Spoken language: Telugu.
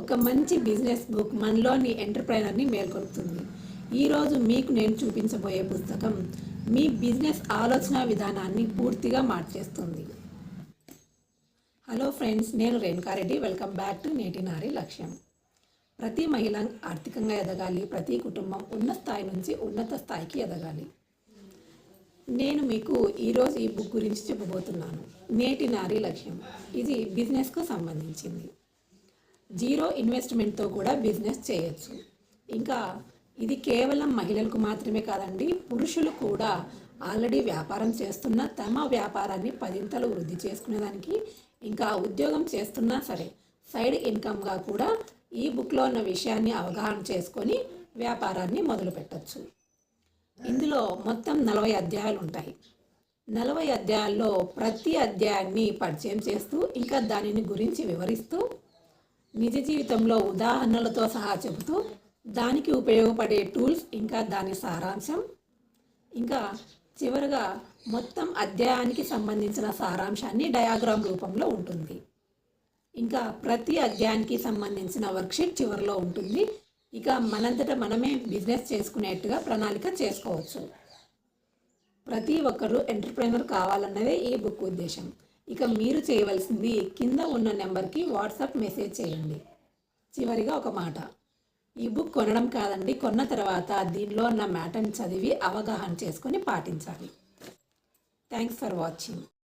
ఒక మంచి బిజినెస్ బుక్ మనలోని ఎంటర్ప్రైనర్ని మేల్కొడుతుంది ఈరోజు మీకు నేను చూపించబోయే పుస్తకం మీ బిజినెస్ ఆలోచన విధానాన్ని పూర్తిగా మార్చేస్తుంది. హలో ఫ్రెండ్స్ నేను రేణుకారెడ్డి వెల్కమ్ బ్యాక్ టు నేటి నారి లక్ష్యం. ప్రతి మహిళ ఆర్థికంగా ఎదగాలి ప్రతి కుటుంబం ఉన్న స్థాయి నుంచి ఉన్నత స్థాయికి ఎదగాలి. నేను మీకు ఈరోజు ఈ బుక్ గురించి చెప్పబోతున్నాను. నేటి నారీ లక్ష్యం. ఇది బిజినెస్కు సంబంధించింది. జీరో ఇన్వెస్ట్మెంట్తో కూడా బిజినెస్ చేయొచ్చు. ఇంకా ఇది కేవలం మహిళలకు మాత్రమే కాదండి పురుషులు కూడా ఆల్రెడీ వ్యాపారం చేస్తున్న తమ వ్యాపారాన్ని పదింతలు వృద్ధి చేసుకునేదానికి ఇంకా ఉద్యోగం చేస్తున్నా సరే సైడ్ ఇన్కమ్గా కూడా ఈ బుక్లో ఉన్న విషయాన్ని అవగాహన చేసుకొని వ్యాపారాన్ని మొదలు పెట్టచ్చు. ఇందులో మొత్తం నలభై అధ్యాయాలు ఉంటాయి. నలభై అధ్యాయాల్లో ప్రతి అధ్యాయాన్ని పరిచయం చేస్తూ ఇంకా దానిని గురించి వివరిస్తూ నిజ జీవితంలో ఉదాహరణలతో సహా చెబుతూ దానికి ఉపయోగపడే టూల్స్ ఇంకా దాని సారాంశం. ఇంకా చివరగా మొత్తం అధ్యాయానికి సంబంధించిన సారాంశాన్ని డయాగ్రామ్ రూపంలో ఉంటుంది. ఇంకా ప్రతి అధ్యాయానికి సంబంధించిన వర్క్షీట్ చివరిలో ఉంటుంది. ఇక మనంతట మనమే బిజినెస్ చేసుకునేట్టుగా ప్రణాళిక చేసుకోవచ్చు. ప్రతి ఒక్కరూ ఎంటర్ప్రైనర్ కావాలన్నదే ఈ బుక్ ఉద్దేశం. ఇక మీరు చేయవలసింది కింద ఉన్న నెంబర్కి వాట్సాప్ మెసేజ్ చేయండి. చివరిగా ఒక మాట. ఈ బుక్ కొనడం కాదండి కొన్న తర్వాత దీనిలో ఉన్న మ్యాటర్ని చదివి అవగాహన చేసుకొని పాటించాలి. Thanks for watching.